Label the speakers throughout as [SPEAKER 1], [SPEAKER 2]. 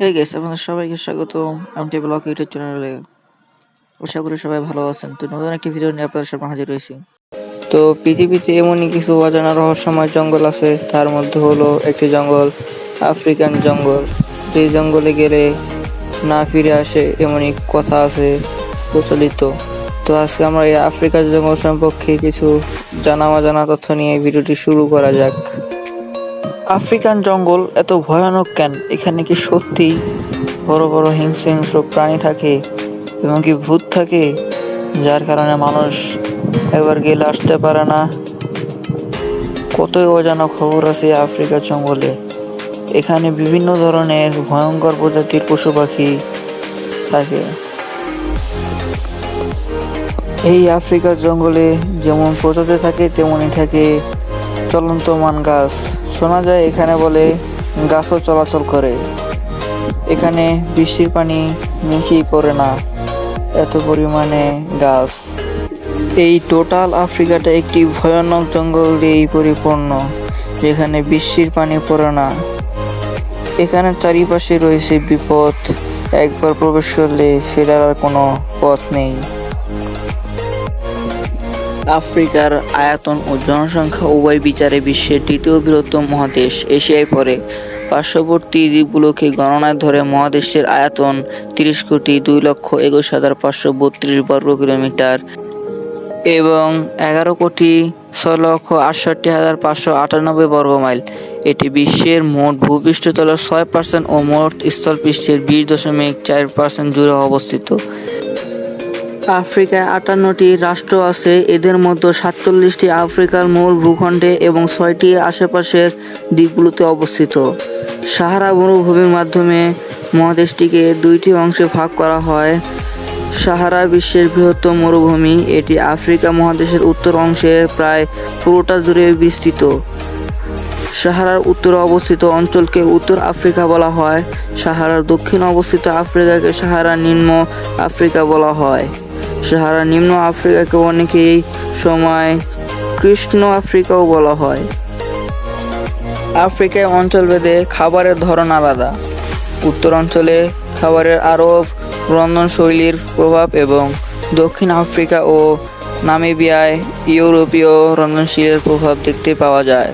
[SPEAKER 1] হে গেছে আপনাদের সবাইকে স্বাগত এমটি ব্লগ ইউটিউব চ্যানেলে আশা করি সবাই ভালো আছেন। তো নতুন একটি ভিডিও নিয়ে আপনাদের সামনে হাজির হয়েছি। তো পৃথিবীতে এমনই কিছু অজানা রহস্যময় জঙ্গল আছে। তার মধ্যে হলো একটি জঙ্গল আফ্রিকান জঙ্গল। যে জঙ্গলে গেলে না ফিরে আসে এমনই কথা আছে প্রচলিত। তো আজকে আমরা এই আফ্রিকার জঙ্গল সম্পর্কে কিছু জানা অজানা তথ্য নিয়ে ভিডিওটি শুরু করা যাক। আফ্রিকান জঙ্গল এত ভয়ানক কেন? এখানে কি সত্যি বড় বড় হিংস্র হিংস্র প্রাণী থাকে এবং কি ভূত থাকে? যার কারণে মানুষ একবার গেলে আসতে পারে না। কতই অজানা খবর আছে এই আফ্রিকার জঙ্গলে। এখানে বিভিন্ন ধরনের ভয়ঙ্কর প্রজাতির পশু পাখি থাকে। এই আফ্রিকার জঙ্গলে যেমন প্রজাতি থাকে, তেমনই থাকে চলন্তমান গাছ। শোনা যায় এখানে বলে গাছও চলাচল করে। এখানে বৃষ্টির পানি নিচেই পড়ে না। এত পরিমাণে গাছ। এই টোটাল আফ্রিকাটা একটি ভয়ানক জঙ্গল দিয়েই পরিপূর্ণ, যেখানে বৃষ্টির পানি পড়ে না। এখানে চারিপাশে রয়েছে বিপদ। একবার প্রবেশ করলে ফেরার আর কোনো পথ নেই। আফ্রিকার আয়তন ও জনসংখ্যা উভয় বিচারে বিশ্বের তৃতীয় বৃহত্তম মহাদেশ এশিয়ায় পড়ে। পার্শ্ববর্তী দ্বীপগুলোকে গণনায় ধরে মহাদেশের আয়তন তিরিশ কোটি দুই লক্ষ একুশ হাজার পাঁচশো বত্রিশ বর্গ কিলোমিটার এবং এগারো কোটি ছয় লক্ষ আটষট্টি হাজার পাঁচশো আটানব্বই বর্গ মাইল। এটি বিশ্বের মোট ভূপৃষ্ঠতলের ছয় পার্সেন্ট ও মোট স্থলপৃষ্ঠের বিশ দশমিক চার পার্সেন্ট জুড়ে অবস্থিত। আফ্রিকায় আটান্নটি রাষ্ট্র আছে। এদের মধ্যে সাতচল্লিশটি আফ্রিকার মূল ভূখণ্ডে এবং ছয়টি আশেপাশের দ্বীপগুলোতে অবস্থিত। সাহারা মরুভূমির মাধ্যমে মহাদেশটিকে দুইটি অংশে ভাগ করা হয়। সাহারা বিশ্বের বৃহত্তম মরুভূমি। এটি আফ্রিকা মহাদেশের উত্তর অংশে প্রায় পুরোটা জুড়ে বিস্তৃত। সাহারার উত্তরে অবস্থিত অঞ্চলকে উত্তর আফ্রিকা বলা হয়। সাহারার দক্ষিণ অবস্থিত আফ্রিকাকে সাহারা নিম্ন আফ্রিকা বলা হয়। সাহারা নিম্ন আফ্রিকাকে অনেকেই সময় কৃষ্ণ আফ্রিকাও বলা হয়। আফ্রিকায় অঞ্চলভেদে খাবারের ধরন আলাদা। উত্তর অঞ্চলে খাবারের আরব রন্ধনশৈলীর প্রভাব এবং দক্ষিণ আফ্রিকা ও নামিবিয়ায় ইউরোপীয় রন্ধনশৈলীর প্রভাব দেখতে পাওয়া যায়।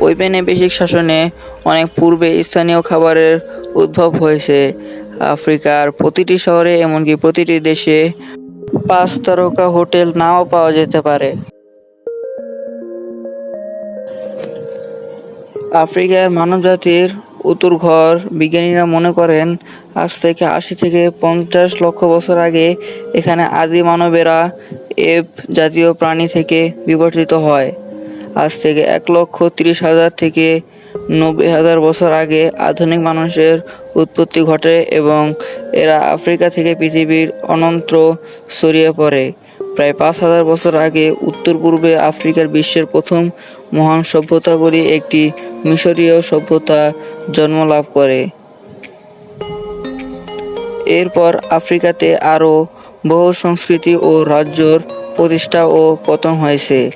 [SPEAKER 1] ঔপনিবেশিক শাসনে অনেক পূর্বে স্থানীয় খাবারের উদ্ভব হয়েছে। আফ্রিকার প্রতিটি শহরে এমনকি প্রতিটি দেশে পাঁচ তারকা হোটেল নাও পাওয়া যেতে পারে। আফ্রিকার মানবজাতির উত্তর ঘর, বিজ্ঞানীরা মনে করেন, আজ থেকে আশি থেকে পঞ্চাশ লক্ষ বছর আগে এখানে আদি মানবেরা এব জাতীয় প্রাণী থেকে বিবর্তিত হয়। আজ থেকে এক লক্ষ তিরিশ হাজার থেকে নব্বই হাজার বছর আগে আধুনিক মানুষের উৎপত্তি ঘটে এবং এরা আফ্রিকা থেকে পৃথিবীর অনন্ত ছড়িয়ে পড়ে। প্রায় পাঁচ হাজার বছর আগে উত্তর পূর্বে আফ্রিকার বিশ্বের প্রথম মহান সভ্যতাগুলি একটি মিশরীয় সভ্যতা জন্ম লাভ করে। এরপর আফ্রিকাতে আরও বহু সংস্কৃতি ও রাজ্যর প্রতিষ্ঠা ও পতন হয়েছে।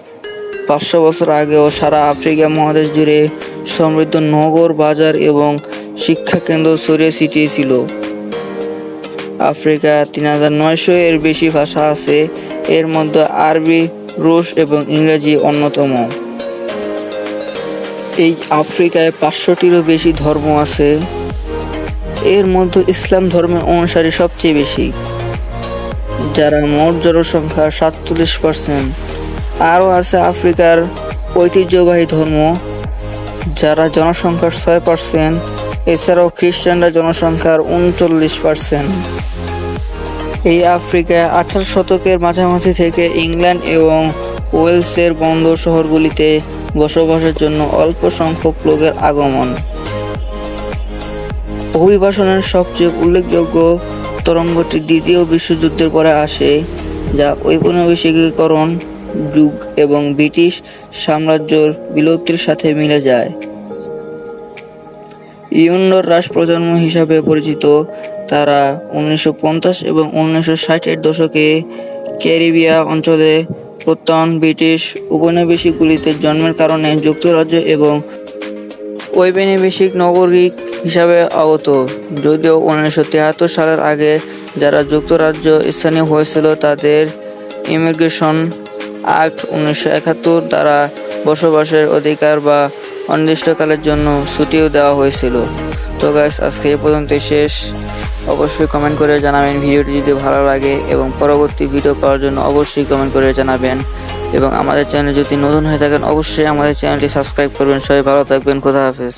[SPEAKER 1] পাঁচশো বছর আগেও সারা আফ্রিকা মহাদেশ জুড়ে সমৃদ্ধ নগর, বাজার এবং শিক্ষা কেন্দ্র ছড়িয়ে ছিটিয়ে ছিল আফ্রিকা তিন হাজার নয়শো এর বেশি ভাষা আছে। এর মধ্যে আরবি, রুশ এবং ইংরেজি অন্যতম। এই আফ্রিকায় পাঁচশোটিরও বেশি ধর্ম আছে। এর মধ্যে ইসলাম ধর্মের অনুসারী সবচেয়ে বেশি, যারা মোট জনসংখ্যার সাতচল্লিশ পার্সেন্ট আরও আছে আফ্রিকার ঐতিহ্যবাহী ধর্ম, যারা জনসংখ্যার ছয় পার্সেন্ট এছাড়াও খ্রিস্টানরা জনসংখ্যার উনচল্লিশ পার্সেন্ট এই আফ্রিকায় আঠারো শতকের মাঝামাঝি থেকে ইংল্যান্ড এবং ওয়েলসের বন্দর শহরগুলিতে বসবাসের জন্য অল্প সংখ্যক লোকের আগমন। অভিবাসনের সবচেয়ে উল্লেখযোগ্য তরঙ্গটি দ্বিতীয় বিশ্বযুদ্ধের পরে আসে, যা ঔপনিবেশিকীকরণ যুগ এবং ব্রিটিশ সাম্রাজ্যর বিলুপ্তির সাথে মিলে যায়। ইউন্ডর রাস প্রজন্ম হিসাবে পরিচিত, তারা উনিশশো পঞ্চাশ এবং উনিশশো ষাটের দশকে ক্যারিবিয়া অঞ্চলে প্রত্যয়ন ব্রিটিশ উপনিবেশিকগুলিতে জন্মের কারণে যুক্তরাজ্য এবং ঔপনিবেশিক নাগরিক হিসাবে আগত। যদিও উনিশশো তিয়াত্তর সালের আগে যারা যুক্তরাজ্য স্থানীয় হয়েছিল, তাদের ইমিগ্রেশন অ্যাক্ট উনিশশো একাত্তর দ্বারা বসবাসের অধিকার বা অনির্দিষ্টকালের জন্য ছুটিও দেওয়া হয়েছিল। তো গাইস আজকে এ পর্যন্ত শেষ। অবশ্যই কমেন্ট করে জানাবেন ভিডিওটি যদি ভালো লাগে এবং পরবর্তী ভিডিও পাওয়ার জন্য অবশ্যই কমেন্ট করে জানাবেন। এবং আমাদের চ্যানেল যদি নতুন হয়ে থাকেন, অবশ্যই আমাদের চ্যানেলটি সাবস্ক্রাইব করবেন। সবাই ভালো থাকবেন, খোদা হাফেজ।